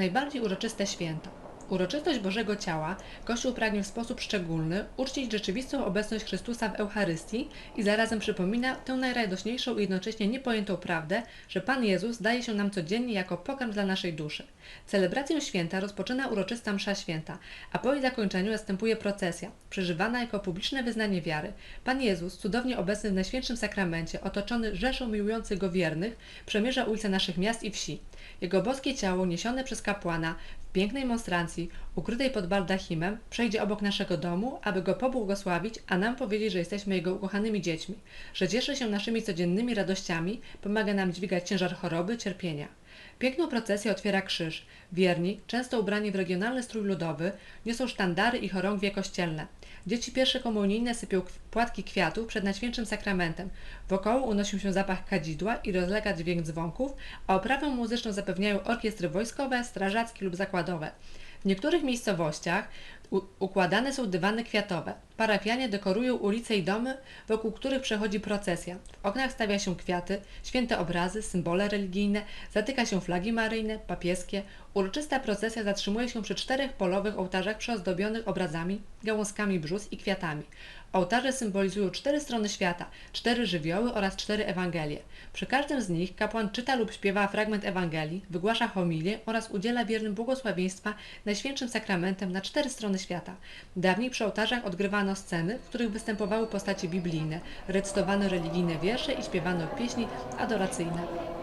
najbardziej uroczyste święto. Uroczystość Bożego Ciała Kościół pragnie w sposób szczególny uczcić rzeczywistą obecność Chrystusa w Eucharystii i zarazem przypomina tę najradośniejszą i jednocześnie niepojętą prawdę, że Pan Jezus daje się nam codziennie jako pokarm dla naszej duszy. Celebrację święta rozpoczyna uroczysta msza święta, a po jej zakończeniu następuje procesja, przeżywana jako publiczne wyznanie wiary. Pan Jezus, cudownie obecny w Najświętszym Sakramencie, otoczony rzeszą miłujących Go wiernych, przemierza ulice naszych miast i wsi. Jego boskie ciało, niesione przez kapłana pięknej monstrancji, ukrytej pod baldachimem, przejdzie obok naszego domu, aby go pobłogosławić, a nam powiedzieć, że jesteśmy jego ukochanymi dziećmi, że cieszy się naszymi codziennymi radościami, pomaga nam dźwigać ciężar choroby, cierpienia. Piękną procesję otwiera krzyż. Wierni, często ubrani w regionalny strój ludowy, niosą sztandary i chorągwie kościelne. Dzieci pierwsze komunijne sypią płatki kwiatów przed Najświętszym Sakramentem. Wokoło unosił się zapach kadzidła i rozlega dźwięk dzwonków, a oprawę muzyczną zapewniają orkiestry wojskowe, strażackie lub zakładowe. W niektórych miejscowościach u- układane są dywany kwiatowe. Parafianie dekorują ulice i domy, wokół których przechodzi procesja. W oknach stawia się kwiaty, święte obrazy, symbole religijne, zatyka się flagi maryjne, papieskie. Uroczysta procesja zatrzymuje się przy czterech polowych ołtarzach przyozdobionych obrazami, gałązkami brzus i kwiatami. Ołtarze symbolizują cztery strony świata, cztery żywioły oraz cztery Ewangelie. Przy każdym z nich kapłan czyta lub śpiewa fragment Ewangelii, wygłasza homilię oraz udziela wiernym błogosławieństwa Najświętszym Sakramentem na cztery strony świata. Dawniej przy ołtarzach odgrywano sceny, w których występowały postacie biblijne, recytowano religijne wiersze i śpiewano pieśni adoracyjne.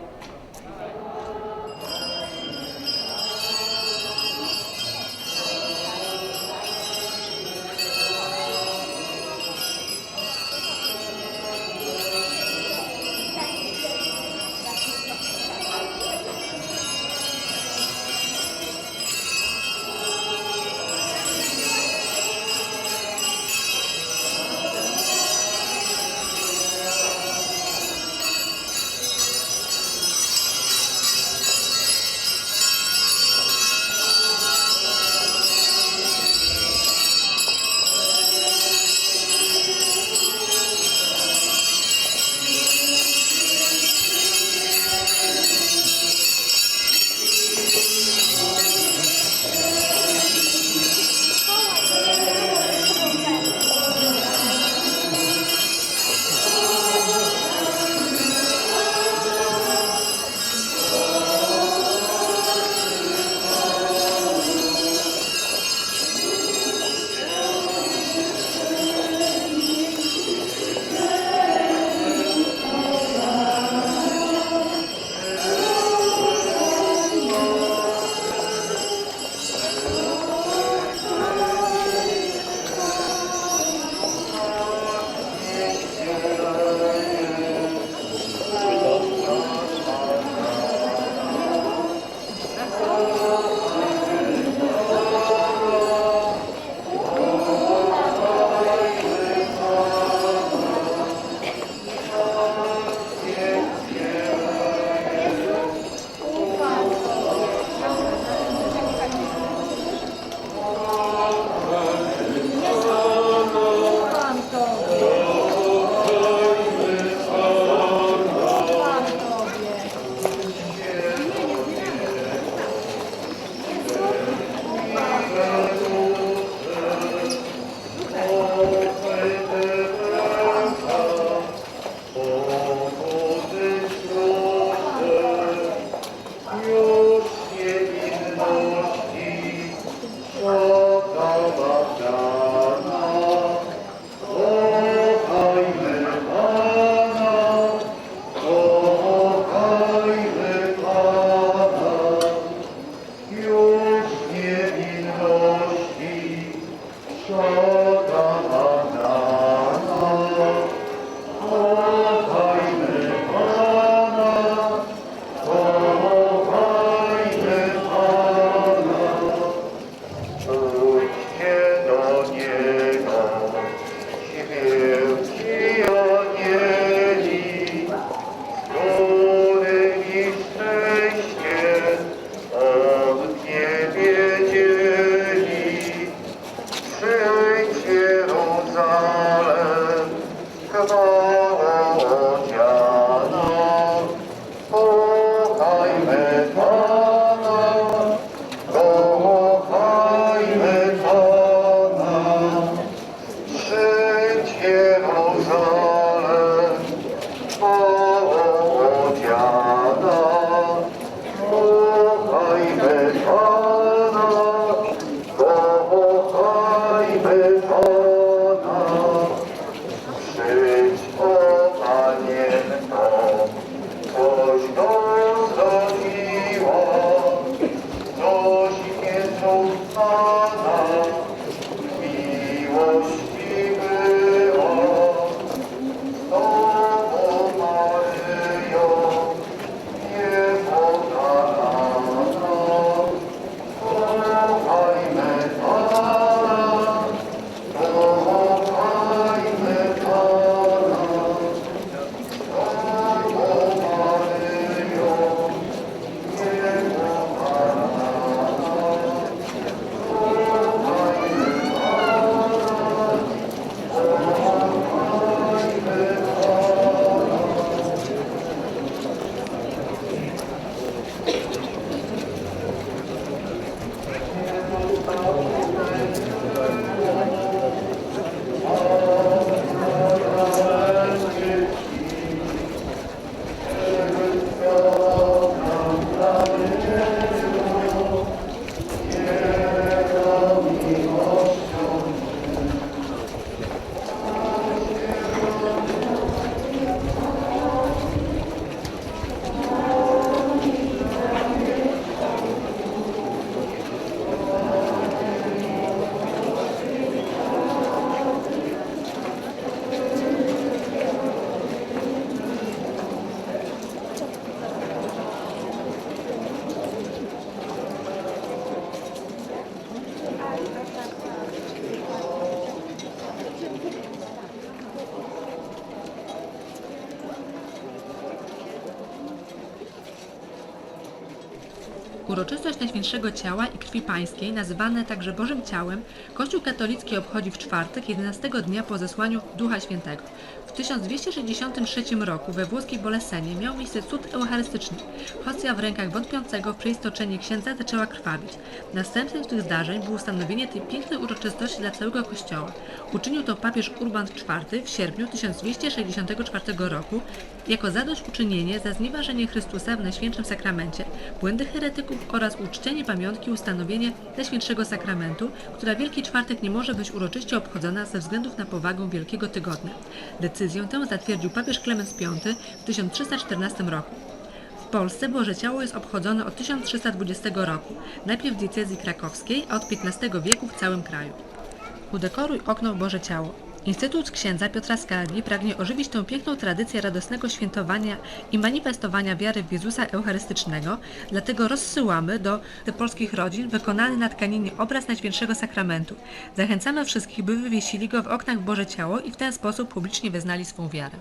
Almighty. Uroczystość Najświętszego Ciała i Krwi Pańskiej, nazywane także Bożym Ciałem, Kościół katolicki obchodzi w czwartek, 11 dnia po zesłaniu Ducha Świętego. W 1263 roku we włoskiej Bolesenie miał miejsce cud eucharystyczny. Hostia w rękach wątpiącego w przeistoczenie księdza zaczęła krwawić. Następstwem tych zdarzeń było ustanowienie tej pięknej uroczystości dla całego Kościoła. Uczynił to papież Urban IV w sierpniu 1264 roku jako zadośćuczynienie za znieważenie Chrystusa w Najświętszym Sakramencie, błędy heretyków oraz uczczenie pamiątki ustanowienie Najświętszego Sakramentu, która Wielki Czwartek nie może być uroczyście obchodzona ze względów na powagę Wielkiego Tygodnia. Decyzję tę zatwierdził papież Klemens V w 1314 roku. W Polsce Boże Ciało jest obchodzone od 1320 roku, najpierw w diecezji krakowskiej, a od XV wieku w całym kraju. Udekoruj okno Boże Ciało. Instytut księdza Piotra Skargi pragnie ożywić tę piękną tradycję radosnego świętowania i manifestowania wiary w Jezusa Eucharystycznego, dlatego rozsyłamy do polskich rodzin wykonany na tkaninie obraz Najświętszego Sakramentu. Zachęcamy wszystkich, by wywiesili go w oknach Boże Ciało i w ten sposób publicznie wyznali swą wiarę.